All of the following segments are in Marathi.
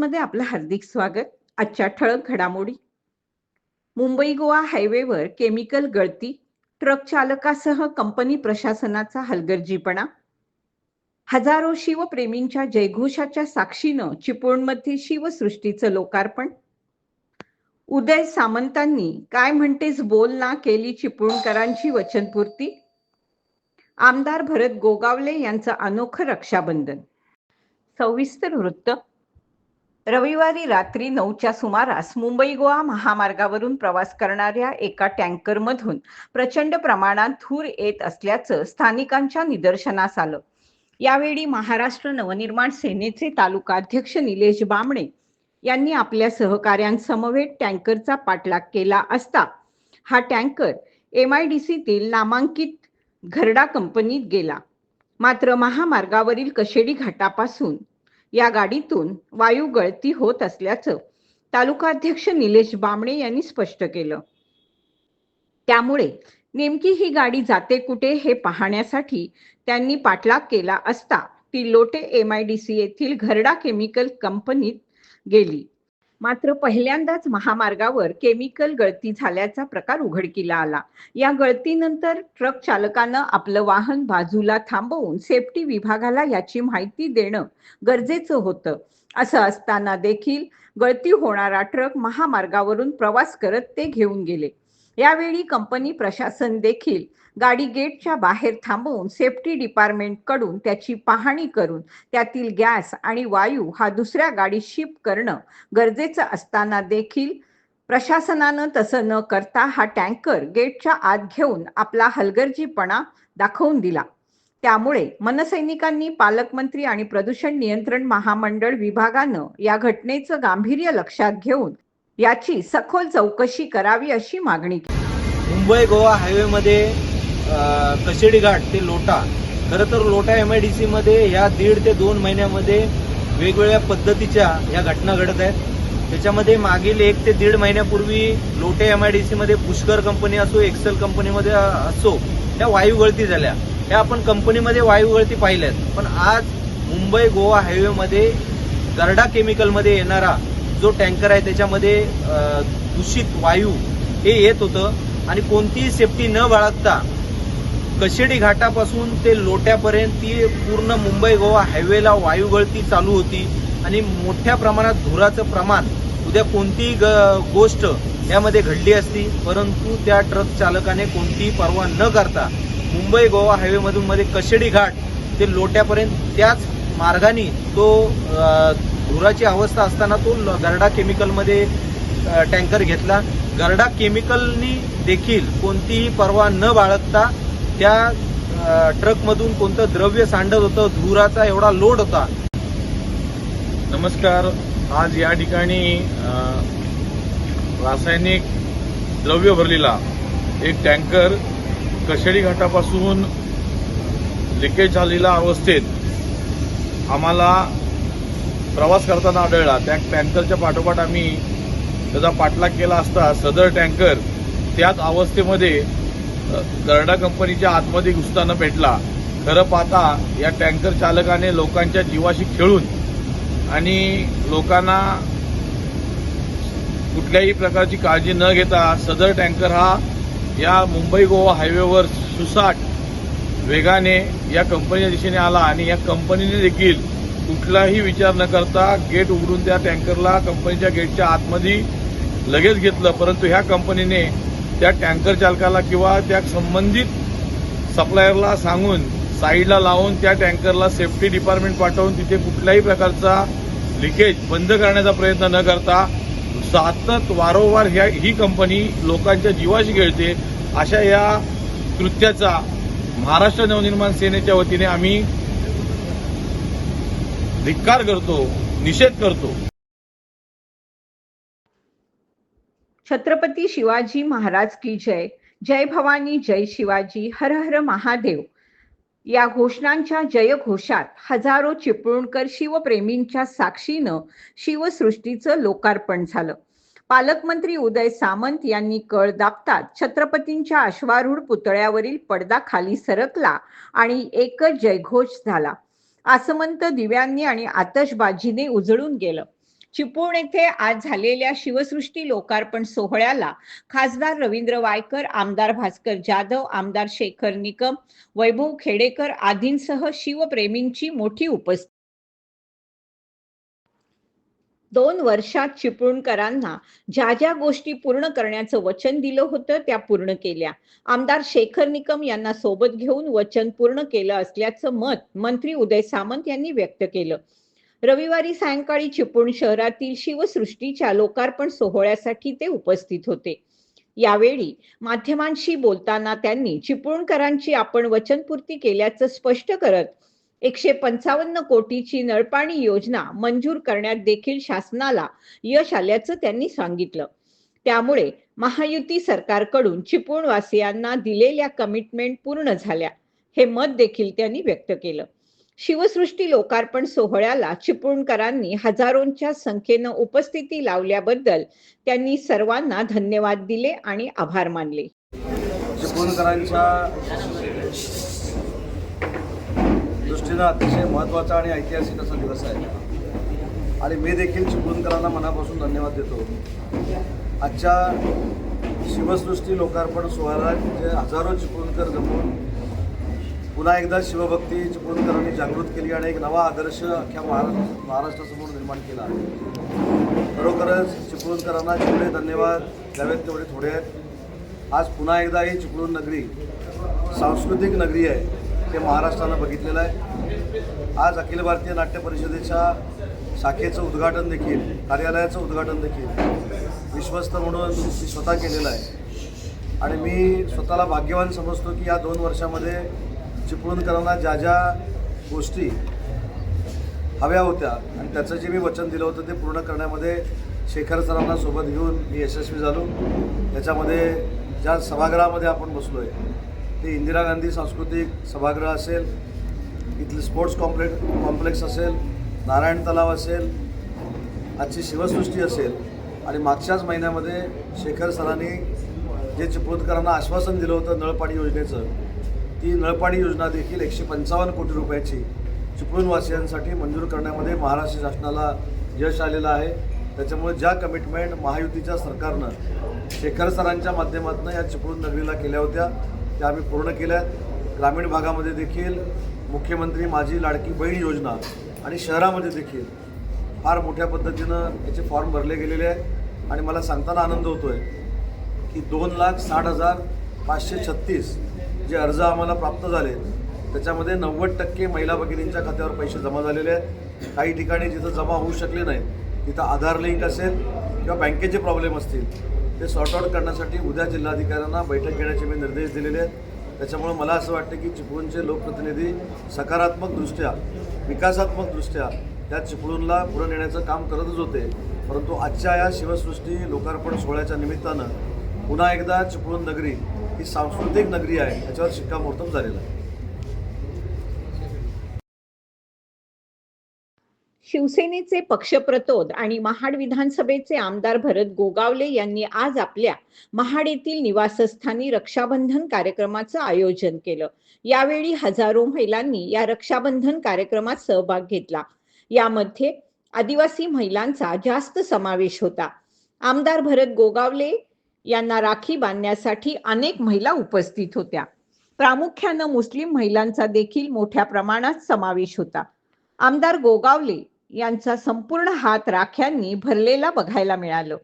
मध्ये आपलं हार्दिक स्वागत. आजच्या ठळक घडामोडी. मुंबई गोवा हायवेवर केमिकल गळती ट्रक चालकासह कंपनी प्रशासनाचा हलगर्जीपणा. हजारो शिवप्रेमींच्या जयघोषाच्या साक्षीनं चिपळूणमध्ये शिवसृष्टीचं लोकार्पण. उदय सामंतांनी काय म्हणतेस बोल ना केली चिपळूणकरांची वचनपूर्ती? आमदार भरत गोगावले यांचं अनोखं रक्षाबंधन. सविस्तर वृत्त. रविवारी रात्री नऊच्या सुमारास मुंबई गोवा महामार्गावरून प्रवास करणाऱ्या एका टँकरमधून प्रचंड प्रमाणात धूर येत असल्याचं स्थानिकांच्या निदर्शनास आलं. यावेळी महाराष्ट्र नवनिर्माण सेनेचे तालुकाध्यक्ष निलेश बामणे यांनी आपल्या सहकाऱ्यांसमवेत टँकरचा पाठलाग केला असता हा टँकर एम आय डी सीतील नामांकित घरडा कंपनीत गेला. मात्र महामार्गावरील कशेडी घाटापासून या गाडीतून वायू गळती होत असल्याचं तालुकाध्यक्ष निलेश बामणे यांनी स्पष्ट केलं. त्यामुळे नेमकी ही गाडी जाते कुठे हे पाहण्यासाठी त्यांनी पाठलाग केला असता ती Lote M I D C येथील घरडा केमिकल कंपनीत गेली. मात्र पहिल्यांदाच महामार्गावर केमिकल गळती झाल्याचा प्रकार उघडकीला आला. या गळतीनंतर ट्रक चालकानं आपलं वाहन बाजूला थांबवून सेफ्टी विभागाला याची माहिती देणं गरजेचं होतं. असं असताना देखील गळती होणारा ट्रक महामार्गावरून प्रवास करत ते घेऊन गेले. यावेळी कंपनी प्रशासन देखील गाडी गेटच्या बाहेर थांबवून सेफ्टी डिपार्टमेंटकडून त्याची पाहणी करून त्यातील गॅस आणि वायू हा दुसऱ्या गाडीत शिफ्ट करणं गरजेचं असताना देखील प्रशासनानं तसं न करता हा टँकर गेटच्या आत घेऊन आपला हलगर्जीपणा दाखवून दिला. त्यामुळे मनसैनिकांनी पालकमंत्री आणि प्रदूषण नियंत्रण महामंडळ विभागानं या घटनेचं गांभीर्य लक्षात घेऊन याची सखोल चौकशी करावी अशी मागणी केली. मुंबई गोवा हायवेमध्ये कशेडी घाट ते लोटा. खरं तर लोटा एम आय डी सीमध्ये ह्या दीड ते दोन महिन्यामध्ये वेगवेगळ्या पद्धतीच्या ह्या घटना घडत आहेत. त्याच्यामध्ये मागील एक ते दीड महिन्यापूर्वी लोटे एम आय डी सीमध्ये पुष्कर कंपनी असो एक्सेल कंपनीमध्ये असो त्या वायू गळती झाल्या. ह्या आपण कंपनीमध्ये वायू गळती पाहिल्यात. पण आज मुंबई गोवा हायवेमध्ये गरडा केमिकलमध्ये येणारा जो टँकर आहे त्याच्यामध्ये दूषित वायू हे येत होतं. आणि कोणतीही सेफ्टी न बाळगता कशेडी घाटापासून ते लोट्यापर्यंत ती पूर्ण मुंबई गोवा हायवेला वायू गळती चालू होती. आणि मोठ्या प्रमाणात धुराचं प्रमाण उद्या कोणतीही ग- गोष्ट यामध्ये घडली असती परंतु त्या ट्रक चालकाने कोणतीही पर्वा न करता मुंबई गोवा हायवेमधून मध्ये कशेडी घाट ते लोट्यापर्यंत त्याच मार्गाने तो धुराची अवस्था असताना तो ल- गरडा केमिकलमध्ये टँकर घेतला. गरडा केमिकलनी देखील कोणतीही पर्वा न बाळगता त्या ट्रकमधून कोणतं द्रव्य सांडत होतं धुराचा एवढा लोड होता. नमस्कार. आज या ठिकाणी रासायनिक द्रव्य भरलेला एक टँकर कशेडी घाटापासून लिकेज झालेल्या अवस्थेत आम्हाला प्रवास करताना आढळला. त्या टँकरच्या पाठोपाठ आम्ही त्याचा पाठलाग केला असता सदर टँकर त्याच अवस्थेमध्ये गरडा कंपनीच्या आतमध्ये घुसताना भेटला. खरं पाहता या टँकर चालकाने लोकांच्या जीवाशी खेळून आणि लोकांना कुठल्याही प्रकारची काळजी न घेता सदर टँकर हा या मुंबई गोवा हायवेवर सुसाट वेगाने या कंपनीच्या दिशेने आला आणि या कंपनीने देखील कुठलाही विचार न करता गेट उघडून त्या टँकरला कंपनीच्या गेटच्या आतमध्ये लगेच घेतलं. परंतु ह्या कंपनीने त्या टँकर चालकाला किंवा त्या संबंधित सप्लायरला सांगून साईडला लावून त्या टँकरला सेफ्टी डिपार्टमेंट पाठवून तिथे कुठल्याही प्रकारचा लिकेज बंद करण्याचा प्रयत्न न करता सतत वारंवार ह्या ही कंपनी लोकांच्या जीवाशी खेळते. अशा या कृत्याचा महाराष्ट्र नवनिर्माण सेनेच्या वतीने आम्ही धिक्कार करतो निषेध करतो. छत्रपती शिवाजी महाराज की जय. जय भवानी जय शिवाजी हर हर महादेव. या घोषणांच्या जयघोषात हजारो चिपळूणकर शिवप्रेमींच्या साक्षीनं शिवसृष्टीचं लोकार्पण झालं. पालकमंत्री उदय सामंत यांनी कळ दाबतात छत्रपतींच्या अश्वारूढ पुतळ्यावरील पडदा खाली सरकला आणि एकच जयघोष झाला. आसमंत दिव्यांनी आणि आतषबाजीने उजळून गेलं. चिपळूण येथे आज झालेल्या शिवसृष्टी लोकार्पण सोहळ्याला खासदार रवींद्र वायकर आमदार भास्कर जाधव आमदार शेखर निकम वैभव खेडेकर आदींसह शिवप्रेमींची मोठी उपस्थिती. दोन वर्षात चिपळूणकरांना ज्या ज्या गोष्टी पूर्ण करण्याचं वचन दिलं होतं त्या पूर्ण केल्या. आमदार शेखर निकम यांना सोबत घेऊन वचन पूर्ण केलं असल्याचं मत मंत्री उदय सामंत यांनी व्यक्त केलं. रविवारी सायंकाळी चिपळूण शहरातील शिवसृष्टीच्या लोकार्पण सोहळ्यासाठी ते उपस्थित होते. यावेळी माध्यमांशी बोलताना त्यांनी चिपळूणकरांची आपण वचनपूर्ती केल्याचं स्पष्ट करत एकशे पंचावन्न कोटीची नळपाणी योजना मंजूर करण्यात देखील शासनाला यश आल्याचं त्यांनी सांगितलं. त्यामुळे महायुती सरकारकडून चिपळूणवासियांना दिलेल्या कमिटमेंट पूर्ण झाल्या हे मत देखील त्यांनी व्यक्त केलं. शिवसृष्टी लोकार्पण सोहळ्याला चिपळूणकरांनी हजारोंच्या संख्येनं उपस्थिती लावल्याबद्दल त्यांनी सर्वांना धन्यवाद दिले आणि आभार मानले. चिपळूणकरांच्या दृष्टीनं अतिशय महत्त्वाचा आणि ऐतिहासिक असा दिवस आहे. आणि मी देखील चिपळूणकरांना मनापासून धन्यवाद देतो. आजच्या शिवसृष्टी लोकार्पण सोहळ्याला जे हजारो चिपळूणकर जमून पुन्हा एकदा शिवभक्ती चिपळूणकरांनी जागृत केली आणि एक नवा आदर्श अख्ख्या महाराष्ट्र महाराष्ट्रासमोर निर्माण केला खरोखरच चिपळूणकरांना जेवढे धन्यवाद द्यावेत तेवढे थोडे आहेत. आज पुन्हा एकदा ही चिपळूण नगरी सांस्कृतिक नगरी आहे ते महाराष्ट्रानं बघितलेलं आहे. आज अखिल भारतीय नाट्य परिषदेच्या शाखेचं उद्घाटन देखील कार्यालयाचं उद्घाटन देखील विश्वस्त म्हणून मी स्वतः केलेलं आहे. आणि मी स्वतःला भाग्यवान समजतो की या दोन वर्षामध्ये चिपळूणकरांना ज्या ज्या गोष्टी हव्या होत्या आणि त्याचं जे मी वचन दिलं होतं ते पूर्ण करण्यामध्ये शेखर सरांना सोबत घेऊन मी यशस्वी झालो. त्याच्यामध्ये ज्या सभागृहामध्ये आपण बसलो आहे ते इंदिरा गांधी सांस्कृतिक सभागृह असेल इथले स्पोर्ट्स कॉम्प्लेक्स कॉम्प्लेक्स असेल नारायण तलाव असेल आजची शिवसृष्टी असेल आणि मागच्याच महिन्यामध्ये शेखर सरांनी जे चिपळूणकरांना आश्वासन दिलं होतं नळपाणी योजनेचं ती नळपाणी योजना देखील एकशे पंचावन्न कोटी रुपयाची चिपळूणवासियांसाठी मंजूर करण्यामध्ये महाराष्ट्र शासनाला यश आलेलं आहे. त्याच्यामुळे ज्या कमिटमेंट महायुतीच्या सरकारनं शेखर सरांच्या माध्यमातून या चिपळूण नगरीला केल्या होत्या त्या आम्ही पूर्ण केल्या ग्रामीण भागामध्ये देखील मुख्यमंत्री माझी लाडकी बहीण योजना आणि शहरामध्ये देखील फार मोठ्या पद्धतीनं याचे फॉर्म भरले गेलेले आहेत. आणि मला सांगताना आनंद होतो आहे की दोन लाख साठ हजार पाचशे छत्तीस जे अर्ज आम्हाला प्राप्त झाले त्याच्यामध्ये नव्वद टक्के महिला भगिनींच्या खात्यावर पैसे जमा झालेले आहेत. काही ठिकाणी जिथं जमा होऊ शकले नाही तिथं आधार लिंक असेल किंवा बँकेचे प्रॉब्लेम असतील ते सॉर्ट आउट करण्यासाठी उद्या जिल्हाधिकाऱ्यांना बैठक घेण्याचे मी निर्देश दिलेले आहेत. त्याच्यामुळे मला असं वाटतं की चिपळूणचे लोकप्रतिनिधी सकारात्मकदृष्ट्या विकासात्मकदृष्ट्या त्या चिपळूणला पुढे नेण्याचं काम करतच होते. परंतु आजच्या या शिवसृष्टी लोकार्पण सोहळ्याच्या निमित्तानं पुन्हा एकदा चिपळूण नगरी ही सांस्कृतिक नगरी आहे याच्यावर शिक्कामोर्तब झालेलं आहे. शिवसेनेचे पक्षप्रतोद आणि महाड विधानसभेचे आमदार भरत गोगावले यांनी आज आपल्या महाड येथील निवासस्थानी रक्षाबंधन कार्यक्रमाचं आयोजन केलं. यावेळी हजारो महिलांनी या रक्षाबंधन कार्यक्रमात सहभाग घेतला. यामध्ये आदिवासी महिलांचा जास्त समावेश होता. आमदार भरत गोगावले यांना राखी बांधण्यासाठी अनेक महिला उपस्थित होत्या. प्रामुख्यानं मुस्लिम महिलांचा देखील मोठ्या प्रमाणात समावेश होता. आमदार गोगावले यांचा संपूर्ण हात राख्यांनी भरलेला बघायला मिळालं.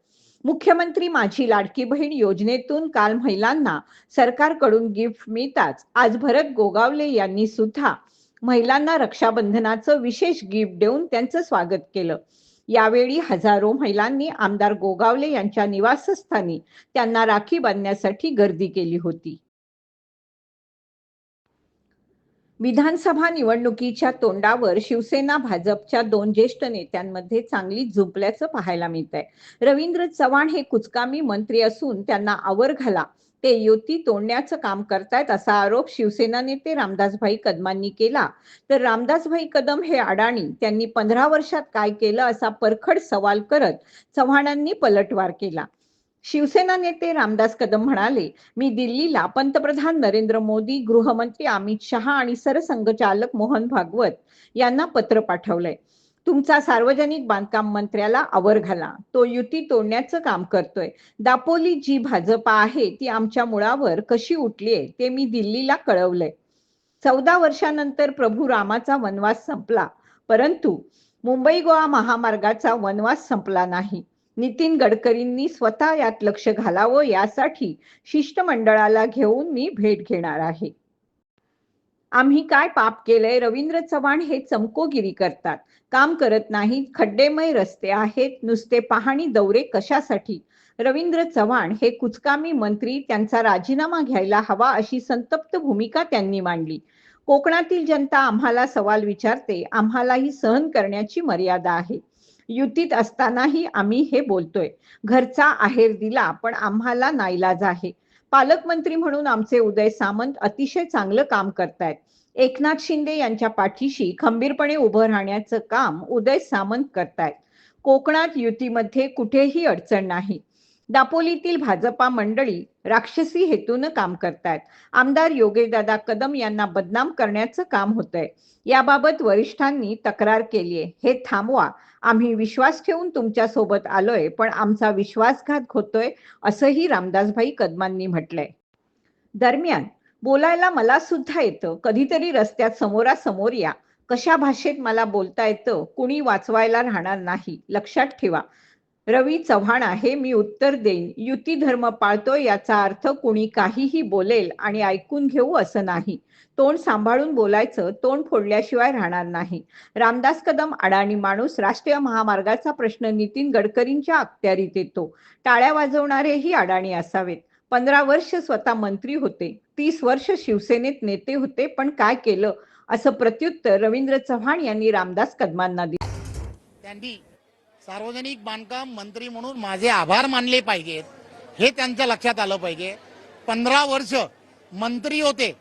मुख्यमंत्री माझी लाडकी बहीण योजनेतून काल महिलांना सरकारकडून गिफ्ट मिळताच आज भरत गोगावले यांनी सुद्धा महिलांना रक्षाबंधनाचं विशेष गिफ्ट देऊन त्यांचं स्वागत केलं. यावेळी हजारो महिलांनी आमदार गोगावले यांच्या निवासस्थानी त्यांना राखी बांधण्यासाठी गर्दी केली होती. विधानसभा निवडणुकीच्या तोंडावर शिवसेना भाजपच्या दोन ज्येष्ठ नेत्यांमध्ये चांगली झुंपल्याचं पाहायला मिळत आहे रवींद्र चव्हाण हे कुचकामी मंत्री असून त्यांना आवर घाला. ते युती तोडण्याचं काम करतायत असा आरोप शिवसेना नेते रामदासभाई कदमांनी केला. तर रामदासभाई कदम हे अडाणी त्यांनी पंधरा वर्षात काय केलं असा परखड सवाल करत चव्हाणांनी पलटवार केला. शिवसेना नेते रामदास कदम म्हणाले मी दिल्लीला पंतप्रधान नरेंद्र मोदी गृहमंत्री अमित शहा आणि सरसंघचालक मोहन भागवत यांना पत्र पाठवलंय. तुमचा सार्वजनिक बांधकाम मंत्र्याला आवर घाला. तो युती तोडण्याचं काम करतोय. दापोली जी भाजपा आहे ती आमच्या मुळावर कशी उठलीये ते मी दिल्लीला कळवलंय. चौदा वर्षानंतर प्रभू रामाचा वनवास संपला. परंतु मुंबई गोवा महामार्गाचा वनवास संपला नाही. नितीन गडकरींनी स्वतः यात लक्ष घालावं यासाठी शिष्टमंडळाला घेऊन मी भेट घेणार आहे. आम्ही काय पाप केलंय? रवींद्र चव्हाण हे चमकोगिरी करतात. काम करत नाहीत खड्डेमय रस्ते आहेत नुसते पाहणी दौरे कशासाठी? रवींद्र चव्हाण हे कुचकामी मंत्री त्यांचा राजीनामा घ्यायला हवा अशी संतप्त भूमिका त्यांनी मांडली. कोकणातील जनता आम्हाला सवाल विचारते आम्हालाही सहन करण्याची मर्यादा आहे. युतीत असतानाही आम्ही हे बोलतोय. घरचा आहेर दिला पण आम्हाला नाईलाज आहे. पालकमंत्री म्हणून आमचे उदय सामंत अतिशय चांगलं काम करतायत. एकनाथ शिंदे यांच्या पाठीशी खंबीरपणे उभं राहण्याचं काम उदय सामंत करतायत. कोकणात युतीमध्ये कुठेही अडचण नाही. दापोलीतील भाजपा मंडळी राक्षसी हेतून काम करतायत. आमदार योगेदादा कदम यांना बदनाम करण्याचं काम होतंय. याबाबत वरिष्ठांनी तक्रार केलीये. हे थांबवा. आम्ही विश्वास ठेवून तुमच्यासोबत आलोय पण आमचा विश्वासघात होतोय असंही रामदासभाई कदमांनी म्हटलंय. दरम्यान बोलायला मला सुद्धा येतं. कधीतरी रस्त्यात समोरासमोर या. कशा भाषेत मला बोलता येतं? कुणी वाचवायला राहणार नाही. लक्षात ठेवा. रवी चव्हाण आहे मी उत्तर देईन. युती धर्म पाळतोय याचा अर्थ कुणी काहीही बोलेल आणि ऐकून घेऊ असं नाही. तोंड सांभाळून बोलायचं तोंड फोडल्याशिवाय राहणार नाही. रामदास कदम अडाणी माणूस राष्ट्रीय महामार्गाचा प्रश्न नितीन गडकरींच्या अखत्यारीत येतो. टाळ्या वाजवणारेही अडाणी असावेत. पंधरा वर्ष स्वतः मंत्री होते. तीस वर्ष शिवसेनेत नेते होते पण काय केलं? असं प्रत्युत्तर रवींद्र चव्हाण यांनी रामदास कदमांना दिलं. त्यांनी सार्वजनिक बांधकाम मंत्री म्हणून माझे आभार मानले पाहिजेत. हे त्यांच्या लक्षात आलं पाहिजे. पंधरा वर्ष मंत्री होते.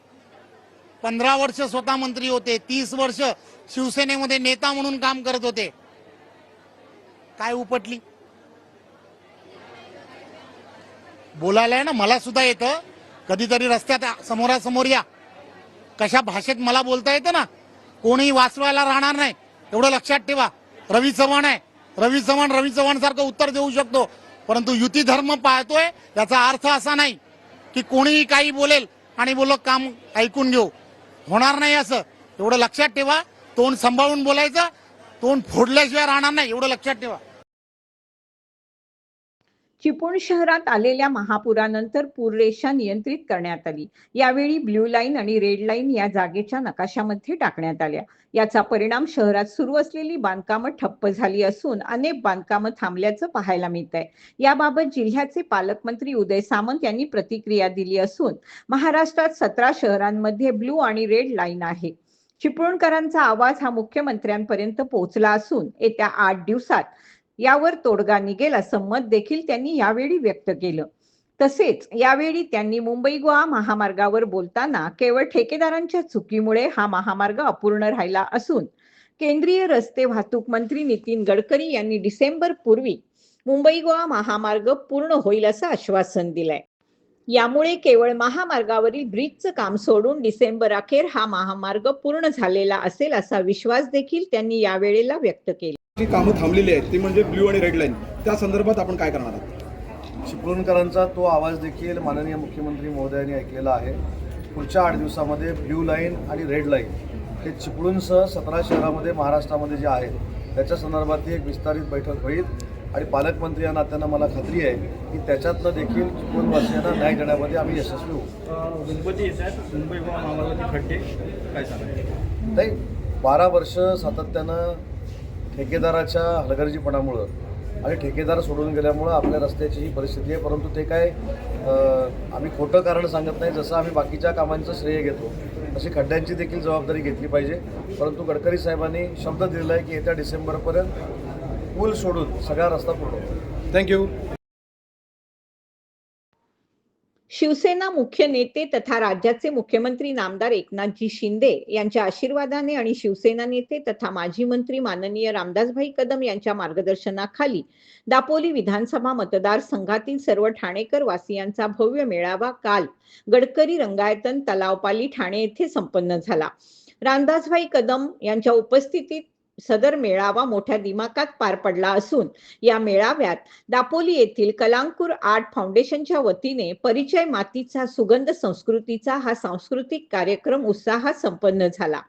पंधरा वर्ष स्वतः मंत्री होते. तीस वर्ष शिवसेनेमध्ये नेता म्हणून काम करत होते. काय उपटली? बोलायला आहे ना मला सुद्धा येतं. कधीतरी रस्त्यात समोरासमोर या. कशा भाषेत मला बोलता येतं ना? कोणीही वाचवायला राहणार नाही. एवढं लक्षात ठेवा. रवी चव्हाण आहे. रवी चव्हाण रवी चव्हाण सारखं उत्तर देऊ शकतो. परंतु युती धर्म पाळतोय याचा अर्थ असा नाही की कोणीही काही बोलेल आणि बोल काम ऐकून घेऊ. होणार नाही असं. एवढं लक्षात ठेवा. तोंड सांभाळून बोलायचं. तोंड फोडल्याशिवाय राहणार नाही. एवढं लक्षात ठेवा. चिपळूण शहरात आलेल्या महापुरानंतर पूररेषा नियंत्रित करण्यात आली. यावेळी ब्ल्यू लाईन आणि रेड लाईन या जागेच्या नकाशामध्ये टाकण्यात आल्या. याचा परिणाम शहरात सुरू असलेली बांधकामं ठप्प झाली असून अनेक बांधकामं थांबल्याचं पाहायला मिळत आहे याबाबत जिल्ह्याचे पालकमंत्री उदय सामंत यांनी प्रतिक्रिया दिली असून महाराष्ट्रात सतरा शहरांमध्ये ब्लू आणि रेड लाईन आहे. चिपळूणकरांचा आवाज हा मुख्यमंत्र्यांपर्यंत पोहोचला असून येत्या आठ दिवसात यावर तोडगा निघेल असं मत देखील त्यांनी यावेळी व्यक्त केलं. तसेच यावेळी त्यांनी मुंबई गोवा महामार्गावर बोलताना केवळ ठेकेदारांच्या चुकीमुळे हा महामार्ग अपूर्ण राहिला असून केंद्रीय रस्ते वाहतूक मंत्री नितीन गडकरी यांनी डिसेंबर पूर्वी मुंबई गोवा महामार्ग पूर्ण होईल असं आश्वासन दिलंय. यामुळे केवळ महामार्गावरील ब्रिजचं काम सोडून डिसेंबर अखेर हा महामार्ग पूर्ण झालेला असेल असा विश्वास देखील त्यांनी यावेळेला व्यक्त केला. जी कामं थांबलेली आहेत ती म्हणजे ब्ल्यू आणि रेड लाईन. त्या संदर्भात आपण काय करणार आहात? चिपळूणकरांचा तो आवाज देखील माननीय मुख्यमंत्री महोदयांनी ऐकलेला आहे. पुढच्या आठ दिवसामध्ये ब्ल्यू लाईन आणि रेड लाईन हे चिपळूणसह सतरा शहरामध्ये महाराष्ट्रामध्ये जे आहेत त्याच्या संदर्भातली एक विस्तारित बैठक होईल. आणि पालकमंत्री या नात्यानं मला खात्री आहे की त्याच्यातनं देखील चिपळूणवासियांना न्याय देण्यामध्ये आम्ही यशस्वी होऊ. गणपती मुंबई खड्डे. काय सांगायचे नाही बारा वर्ष सातत्यानं ठेकेदाराच्या हलगर्जीपणामुळं आणि ठेकेदार सोडून गेल्यामुळं आपल्या रस्त्याची ही परिस्थिती आहे. परंतु ते काय आम्ही खोटं कारण सांगत नाही जसं आम्ही बाकीच्या कामांचं श्रेय घेतो तशी खड्ड्यांची देखील जबाबदारी घेतली पाहिजे. परंतु गडकरी साहेबांनी शब्द दिलेला आहे की येत्या डिसेंबरपर्यंत पूल सोडून सगळा रस्ता पूर्ण थँक्यू शिवसेना मुख्य नेते तथा राज्याचे मुख्यमंत्री नामदार एकनाथजी शिंदे यांच्या आशीर्वादाने आणि शिवसेना नेते तथा माजी मंत्री माननीय रामदासभाई कदम यांच्या मार्गदर्शनाखाली दापोली विधानसभा मतदारसंघातील सर्व ठाणेकर वासियांचा भव्य मेळावा काल गडकरी रंगायतन तलावपाली ठाणे येथे संपन्न झाला. रामदासभाई कदम यांच्या उपस्थितीत सदर मेळावा मोठ्या दिमाखात पार पडला असून या मेळाव्यात दापोली येथील कलांकुर आर्ट फाउंडेशनच्या वतीने परिचय मातीचा सुगंध संस्कृतीचा हा सांस्कृतिक कार्यक्रम उत्साहात संपन्न झाला.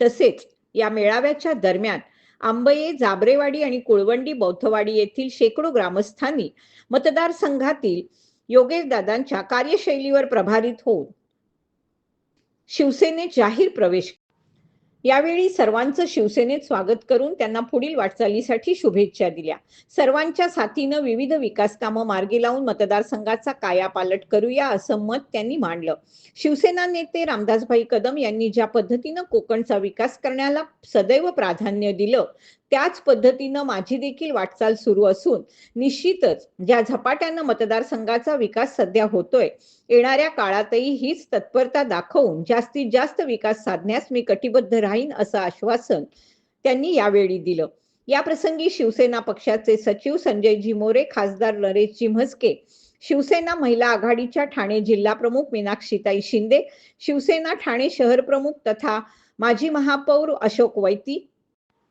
तसेच या मेळाव्याच्या दरम्यान आंबये जाबरेवाडी आणि कुळवंडी बौद्धवाडी येथील शेकडो ग्रामस्थांनी मतदारसंघातील योगेशदादांच्या कार्यशैलीवर प्रभारित होऊन शिवसेनेत जाहीर प्रवेश यावेळी सर्वांचं शिवसेनेत स्वागत करून त्यांना पुढील वाटचालीसाठी शुभेच्छा दिल्या. सर्वांच्या साथीनं विविध विकास कामं मार्गी लावून मतदारसंघाचा कायापालट करूया असं मत त्यांनी मांडलं. शिवसेना नेते रामदासभाई कदम यांनी ज्या पद्धतीनं कोकणचा विकास करण्याला सदैव प्राधान्य दिलं त्याच पद्धतीनं माझी देखील वाटचाल सुरू असून निश्चितच ज्या झपाट्यानं मतदारसंघाचा विकास सध्या होतोय येणाऱ्या काळातही हीच तत्परता दाखवून जास्तीत जास्त विकास साधण्यास मी कटिबद्ध राहीन असं आश्वासन त्यांनी यावेळी दिलं. या प्रसंगी शिवसेना पक्षाचे सचिव संजयजी मोरे खासदार नरेशजी म्हस्के शिवसेना महिला आघाडीच्या ठाणे जिल्हा प्रमुख मीनाक्षीताई शिंदे शिवसेना ठाणे शहर प्रमुख तथा माजी महापौर अशोक वैती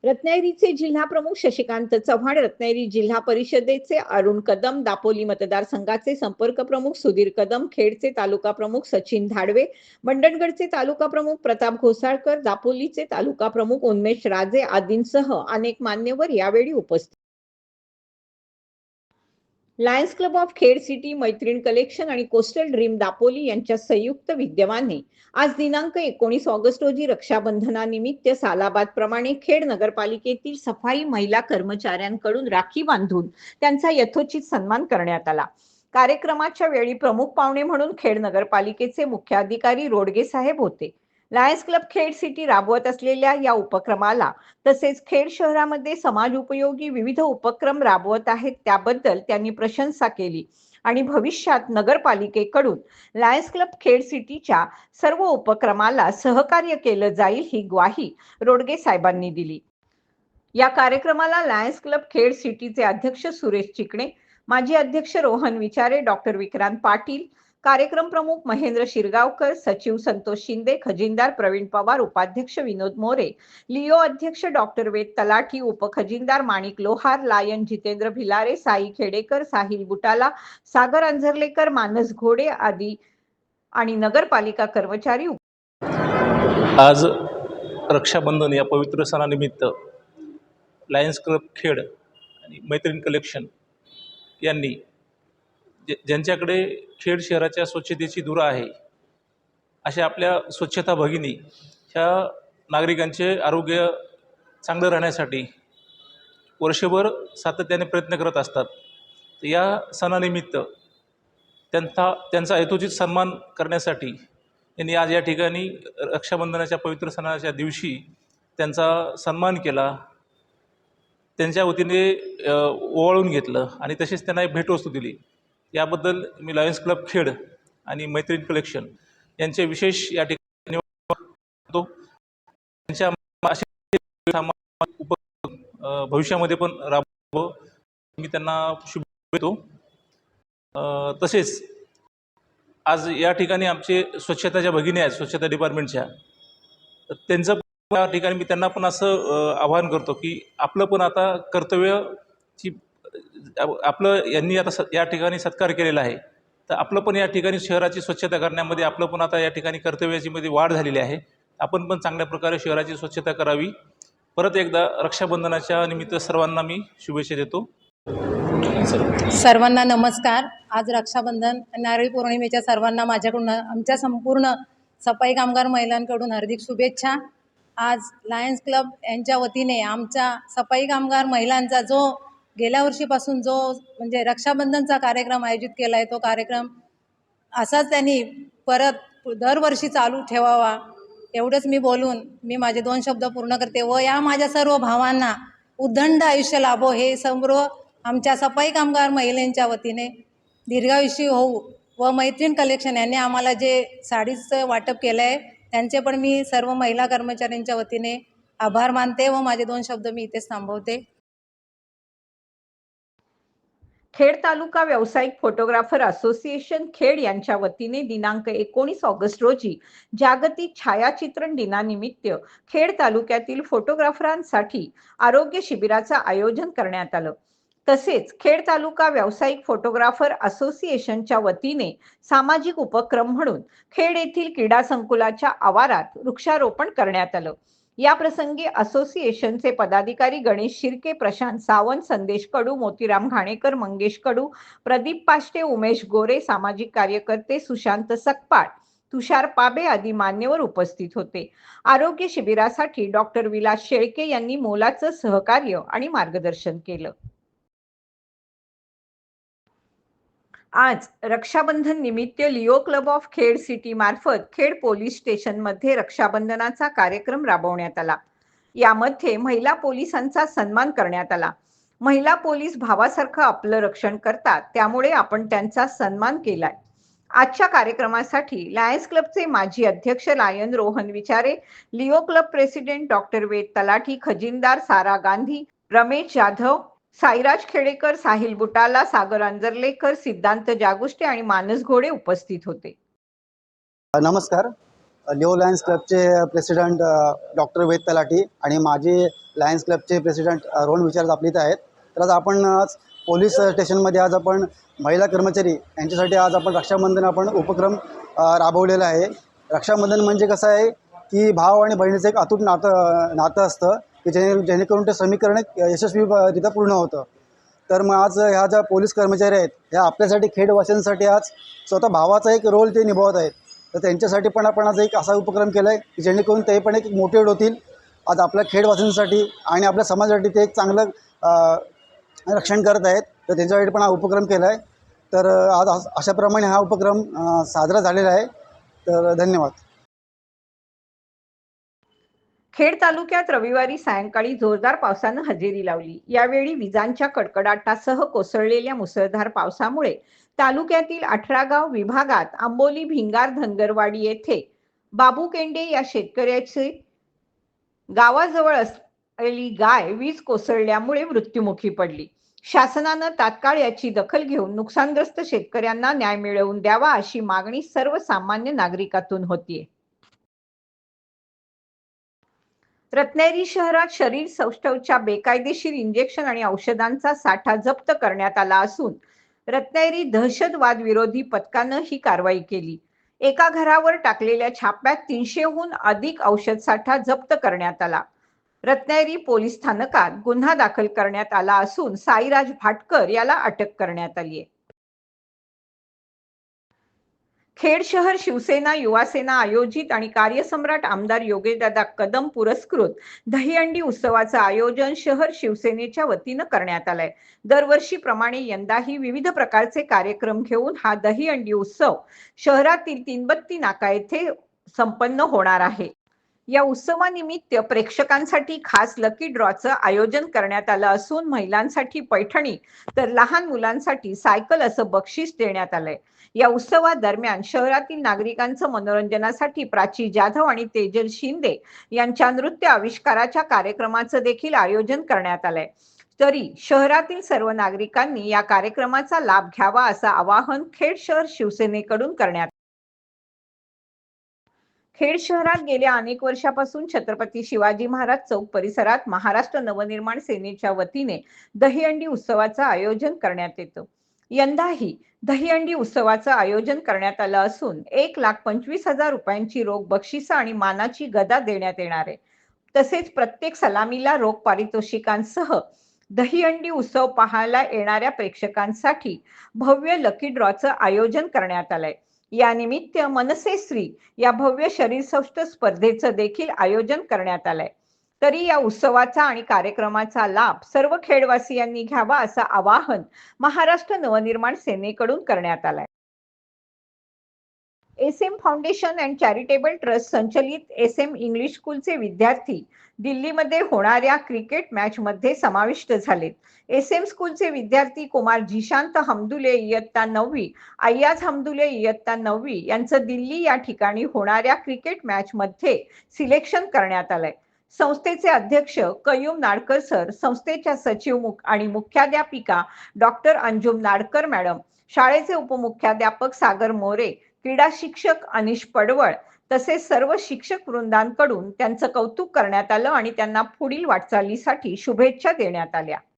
रत्नागिरीचे जिल्हा प्रमुख शशिकांत चव्हाण रत्नागिरी जिल्हा परिषदेचे अरुण कदम दापोली मतदारसंघाचे संपर्क प्रमुख सुधीर कदम खेडचे तालुका प्रमुख सचिन धाडवे मंडणगडचे तालुका प्रमुख प्रताप घोसाळकर दापोलीचे तालुका प्रमुख उन्मेश राजे आदींसह अनेक मान्यवर यावेळी उपस्थित Lions Club of Khed City Maitrin Collection आणि कोस्टल ड्रीम दापोली यांच्या संयुक्त विद्यमाने आज दिनांक एकोणीस ऑगस्ट रोजी रक्षाबंधनानिमित्त सालाबाद प्रमाणे खेड नगरपालिकेतील सफाई महिला कर्मचाऱ्यांकडून राखी बांधून त्यांचा यथोचित सन्मान करण्यात आला. कार्यक्रमाच्या वेळी प्रमुख पाहुणे म्हणून खेड नगरपालिकेचे मुख्याधिकारी रोडगे साहेब होते. लायन्स क्लब खेड सिटी राबवत असलेल्या या उपक्रमाला तसेच खेड शहरामध्ये समाज उपयोगी विविध उपक्रम राबवत आहेत त्याबद्दल त्यांनी प्रशंसा केली. आणि भविष्यात नगरपालिकेकडून लायन्स क्लब खेड सिटीच्या सर्व उपक्रमाला सहकार्य केलं जाईल ही ग्वाही रोडगे साहेबांनी दिली. या कार्यक्रमाला लायन्स क्लब खेड सिटीचे अध्यक्ष सुरेश चिकणे माजी अध्यक्ष रोहन विचारे डॉक्टर विक्रांत पाटील कार्यक्रम प्रमुख महेंद्र शिरगावकर सचिव संतोष शिंदे खजिनदार प्रवीण पवार उपाध्यक्ष विनोद मोरे लिओ अध्यक्ष डॉक्टर वेद तलाठी उपखजिनदार माणिक लोहार लायन जितेंद्र भिलारे साई खेडेकर साहिल बुटाला सागर अंझरलेकर मानस घोडे आदी आणि नगरपालिका कर्मचारी आज रक्षाबंधन या पवित्र सणानिमित्त लायन्स क्लब खेड आणि मैत्रीण कलेक्शन यांनी जे ज्यांच्याकडे खेड शहराच्या स्वच्छतेची धुरा आहे अशा आपल्या स्वच्छता भगिनी ह्या नागरिकांचे आरोग्य चांगलं राहण्यासाठी वर्षभर सातत्याने प्रयत्न करत असतात. तर या सणानिमित्त त्यांचा त्यांचा यथोचित सन्मान करण्यासाठी यांनी आज या ठिकाणी रक्षाबंधनाच्या पवित्र सणाच्या दिवशी त्यांचा सन्मान केला. त्यांच्या वतीने ओवाळून घेतलं आणि तसेच त्यांना एक भेटवस्तू दिली. याबद्दल मी लायन्स क्लब खेड आणि मैत्रीण कलेक्शन यांचे विशेष या ठिकाणी करतो. त्यांच्या भविष्यामध्ये पण राबव मी त्यांना शुभ देतो. तसेच आज या ठिकाणी आमचे स्वच्छताच्या भगिनी आहेत स्वच्छता डिपार्टमेंटच्या. तर त्यांचं पण या ठिकाणी मी त्यांना पण असं आवाहन करतो की आपलं पण आता कर्तव्य ची आपलं यांनी आता स या ठिकाणी सत्कार केलेला आहे. तर आपलं पण या ठिकाणी शहराची स्वच्छता करण्यामध्ये आपलं पण आता या ठिकाणी कर्तव्याची मध्ये वाढ झालेली आहे. आपण पण चांगल्या प्रकारे शहराची स्वच्छता करावी. परत एकदा रक्षाबंधनाच्या निमित्त सर्वांना मी शुभेच्छा देतो. सर्वांना नमस्कार. आज रक्षाबंधन आणि नारळी पौर्णिमेच्या सर्वांना माझ्याकडून आमच्या संपूर्ण सफाई कामगार महिलांकडून हार्दिक शुभेच्छा. आज लायन्स क्लब यांच्या वतीने आमच्या सफाई कामगार महिलांचा जो गेल्या वर्षीपासून जो म्हणजे रक्षाबंधनचा कार्यक्रम आयोजित केला आहे तो कार्यक्रम असाच त्यांनी परत दरवर्षी चालू ठेवावा एवढंच मी बोलून मी माझे दोन शब्द पूर्ण करते. व या माझ्या सर्व भावांना उद्दंड आयुष्य लाभो हे सर्व आमच्या सफाई कामगार महिलेंच्या वतीने दीर्घायुषी होऊ व मैत्रीण कलेक्शन यांनी आम्हाला जे साडीचं वाटप केलं आहे त्यांचे पण मी सर्व महिला कर्मचाऱ्यांच्या वतीने आभार मानते व माझे दोन शब्द मी इथेच थांबवते. खेड तालुका व्यावसायिक फोटोग्राफर असोसिएशन खेड यांच्या वतीने दिनांक एकोणीस ऑगस्ट रोजी जागतिक छायाचित्रण दिनानिमित्त खेड तालुक्यातील फोटोग्राफरांसाठी आरोग्य शिबिराचं आयोजन करण्यात आलं. तसेच खेड तालुका व्यावसायिक फोटोग्राफर असोसिएशनच्या वतीने सामाजिक उपक्रम म्हणून खेड येथील क्रीडा संकुलाच्या आवारात वृक्षारोपण करण्यात आलं. या प्रसंगी असोसिएशनचे पदाधिकारी गणेश शिर्के प्रशांत सावंत संदेश कडू मोतीराम घाणेकर मंगेश कडू प्रदीप पाष्टे उमेश गोरे सामाजिक कार्यकर्ते सुशांत सकपाळ तुषार पाबे आदी मान्यवर उपस्थित होते. आरोग्य शिबिरासाठी डॉक्टर विलास शेळके यांनी मोलाचं सहकार्य आणि मार्गदर्शन केलं. आज रक्षाबंधन निमित्त Leo Club of Khed City मार्फत खेड पोलीस स्टेशनमध्ये रक्षाबंधनाचा कार्यक्रम राबवण्यात आला. यामध्ये महिला पोलिसांचा सन्मान करण्यात आला. महिला पोलीस भावासारखं आपलं रक्षण करतात त्यामुळे आपण त्यांचा सन्मान केलाय. आजच्या कार्यक्रमासाठी लायन्स क्लबचे माजी अध्यक्ष Lion Rohan Vichare Leo Club president doctor Ved Talathi खजिनदार सारा गांधी रमेश जाधव साईराज खेडेकर साहिल बुटाला सागर अंजरलेकर सिद्धांत जागुष्टे आणि मानस घोडे उपस्थित होते. नमस्कार. लिओ लायन्स क्लबचे प्रेसिडेंट डॉक्टर वेद तलाठी आणि माझे लायन्स क्लबचे प्रेसिडेंट रोहन विचार आपले इथे आहेत. तर आज आपण आज पोलीस स्टेशनमध्ये आज आपण महिला कर्मचारी यांच्यासाठी आज आपण रक्षाबंधन आपण उपक्रम राबवलेला आहे. रक्षाबंधन म्हणजे कसं आहे की भाव आणि बहिणीचं एक अतूट नातं नातं असतं. की जेणे जेणेकरून ते समीकरण एक यशस्वीरित्या पूर्ण होतं. तर मग आज ह्या ज्या पोलीस कर्मचारी आहेत ह्या आपल्यासाठी खेडवासियांसाठी आज स्वतः भावाचा एक रोल ते निभावत आहेत. तर त्यांच्यासाठी पण आपण आज एक असा उपक्रम केला आहे की जेणेकरून ते पण एक मोटिवेट होतील. आज आपल्या खेडवासियांसाठी आणि आपल्या समाजासाठी ते एक चांगलं रक्षण करत आहेत. तर त्यांच्यासाठी पण हा उपक्रम केला आहे तर आज अशाप्रमाणे हा उपक्रम साजरा झालेला आहे. तर धन्यवाद. खेड तालुक्यात रविवारी सायंकाळी जोरदार पावसानं हजेरी लावली. यावेळी विजांच्या कडकडाटासह कोसळलेल्या मुसळधार पावसामुळे तालुक्यातील अठरा गाव विभागात आंबोली भिंगार धनगरवाडी येथे बाबू केंडे या शेतकऱ्याचे गावाजवळ असलेली गाय वीज कोसळल्यामुळे मृत्युमुखी पडली. शासनानं तात्काळ याची दखल घेऊन नुकसानग्रस्त शेतकऱ्यांना न्याय मिळवून द्यावा अशी मागणी सर्वसामान्य नागरिकातून होतीये. रत्नागिरी शहरात शरीर सौष्ठवच्या बेकायदेशीर इंजेक्शन आणि औषधांचा साठा जप्त करण्यात आला असून रत्नागिरी दहशतवाद विरोधी पथकानं ही कारवाई केली. एका घरावर टाकलेल्या छाप्यात तीनशेहून अधिक औषध साठा जप्त करण्यात आला. रत्नागिरी पोलीस स्थानकात गुन्हा दाखल करण्यात आला असून साईराज भाटकर याला अटक करण्यात आली आहे खेड शहर शिवसेना युवासेना आयोजित आणि कार्यसम्राट आमदार योगेशदादा कदम पुरस्कृत दहीहंडी उत्सवाचं आयोजन शहर शिवसेनेच्या वतीनं करण्यात आलंय. दरवर्षीप्रमाणे यंदाही विविध प्रकारचे कार्यक्रम घेऊन हा दहीहंडी उत्सव शहरातील तीनबत्ती नाका येथे संपन्न होणार आहे. या उत्सवानिमित्त प्रेक्षकांसाठी खास लकी ड्रॉचं आयोजन करण्यात आलं असून महिलांसाठी पैठणी तर लहान मुलांसाठी सायकल असं बक्षीस देण्यात आलंय. या उत्सवादरम्यान शहरातील नागरिकांचं मनोरंजनासाठी प्राची जाधव आणि तेजल शिंदे यांच्या नृत्य आविष्काराच्या कार्यक्रमाचं देखील आयोजन करण्यात आलंय. तरी शहरातील सर्व नागरिकांनी या कार्यक्रमाचा लाभ घ्यावा असं आवाहन खेड शहर शिवसेनेकडून करण्यात खेड शहरात गेल्या अनेक वर्षापासून छत्रपती शिवाजी महाराज चौक परिसरात महाराष्ट्र नवनिर्माण सेनेच्या वतीने दहीहंडी उत्सवाचं आयोजन करण्यात येतं. यंदाही दहीहंडी उत्सवाचं आयोजन करण्यात आलं असून एक लाख पंचवीस हजार रुपयांची रोख बक्षिसं आणि मानाची गदा देण्यात येणार आहे. तसेच प्रत्येक सलामीला रोख पारितोषिकांसह दहीहंडी उत्सव पाहायला येणाऱ्या प्रेक्षकांसाठी भव्य लकी ड्रॉचं आयोजन करण्यात आलंय. या निमित्त मनसे श्री या भव्य शरीरसौष्ठ स्पर्धेचं देखील आयोजन करण्यात आलंय. तरी या उत्सवाचा आणि कार्यक्रमाचा लाभ सर्व खेडवासियांनी घ्यावा असं आवाहन महाराष्ट्र नवनिर्माण सेनेकडून करण्यात आलंय. S M Foundation and Charitable Trust संचलित एस एम इंग्लिश स्कूलचे विद्यार्थी दिल्लीमध्ये होणाऱ्या क्रिकेट मॅच मध्ये समाविष्ट झालेत. एस एम स्कूलचे विद्यार्थी कुमार जिशांत हमदुले इयत्ता नववी अय्याज हमदुले इयत्ता नववी यांचं दिल्ली या ठिकाणी होणाऱ्या क्रिकेट मॅचमध्ये सिलेक्शन करण्यात आलंय. संस्थेचे अध्यक्ष कयूम नाडकर सर संस्थेच्या सचिव मुख आणि मुख्याध्यापिका डॉक्टर अंजुम नाडकर मॅडम शाळेचे उपमुख्याध्यापक सागर मोरे क्रीडा शिक्षक अनिश पडवळ तसेच सर्व शिक्षक वृंदांकडून त्यांचं कौतुक करण्यात आलं आणि त्यांना पुढील वाटचालीसाठी शुभेच्छा देण्यात आल्या.